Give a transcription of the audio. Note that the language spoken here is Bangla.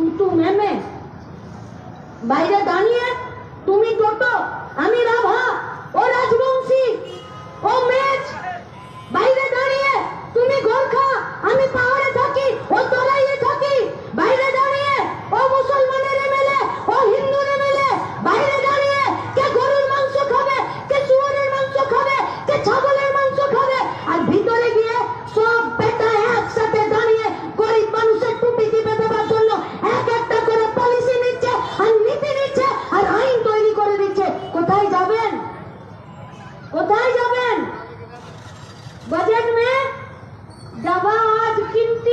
তুতু মেমে। বাইরে দাঁড়িয়ে তুমি টোটো, আমি রাভা, ও রাজবংশী, ও মেজ। বাইরে দাঁড়িয়ে তুমি গোর্খা, আমি তোরা बजट में दवा आज कीमती